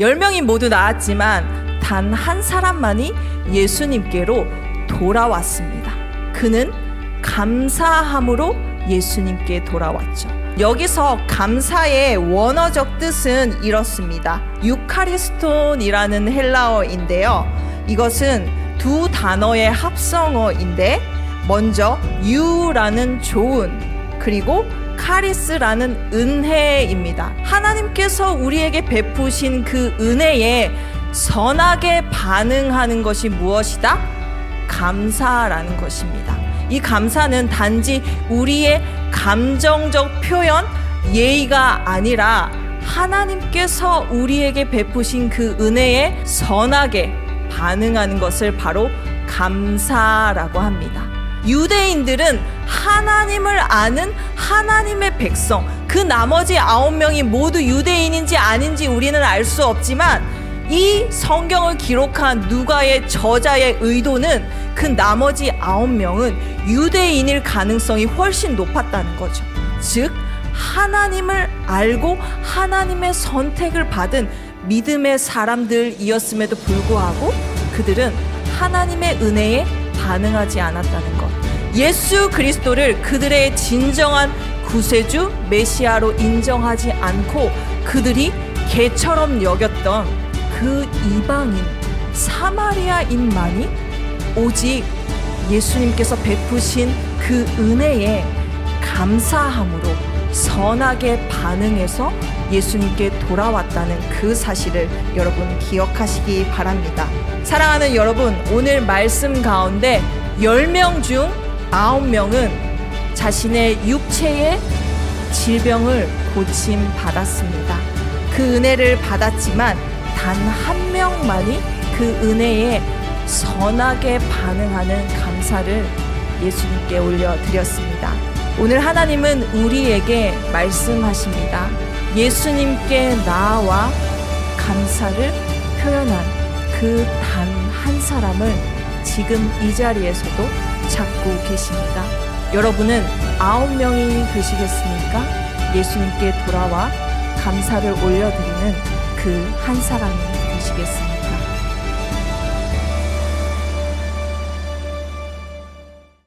열 명이 모두 나았지만 단 한 사람만이 예수님께로 돌아왔습니다. 그는 감사함으로 예수님께 돌아왔죠. 여기서 감사의 원어적 뜻은 이렇습니다. 유카리스톤이라는 헬라어인데요. 이것은 두 단어의 합성어인데 먼저 유라는 좋은 그리고 카리스라는 은혜입니다. 하나님께서 우리에게 베푸신 그 은혜에 선하게 반응하는 것이 무엇이다? 감사라는 것입니다. 이 감사는 단지 우리의 감정적 표현, 예의가 아니라 하나님께서 우리에게 베푸신 그 은혜에 선하게 반응하는 것을 바로 감사라고 합니다. 유대인들은 하나님을 아는 하나님의 백성, 그 나머지 아홉 명이 모두 유대인인지 아닌지 우리는 알 수 없지만 이 성경을 기록한 누가의 저자의 의도는 그 나머지 아홉 명은 유대인일 가능성이 훨씬 높았다는 거죠. 즉, 하나님을 알고 하나님의 선택을 받은 믿음의 사람들이었음에도 불구하고 그들은 하나님의 은혜에 반응하지 않았다는 것. 예수 그리스도를 그들의 진정한 구세주 메시아로 인정하지 않고 그들이 개처럼 여겼던 그 이방인 사마리아인만이 오직 예수님께서 베푸신 그 은혜에 감사함으로 선하게 반응해서 예수님께 돌아왔다는 그 사실을 여러분 기억하시기 바랍니다. 사랑하는 여러분, 오늘 말씀 가운데 10명 중 9명은 자신의 육체의 질병을 고침 받았습니다. 그 은혜를 받았지만 단 한 명만이 그 은혜에 선하게 반응하는 감사를 예수님께 올려드렸습니다. 오늘 하나님은 우리에게 말씀하십니다. 예수님께 나와 감사를 표현한 그 단 한 사람을 지금 이 자리에서도 찾고 계십니다. 여러분은 아홉 명이 되시겠습니까? 예수님께 돌아와 감사를 올려드리는 그 한 사람이 되시겠습니다.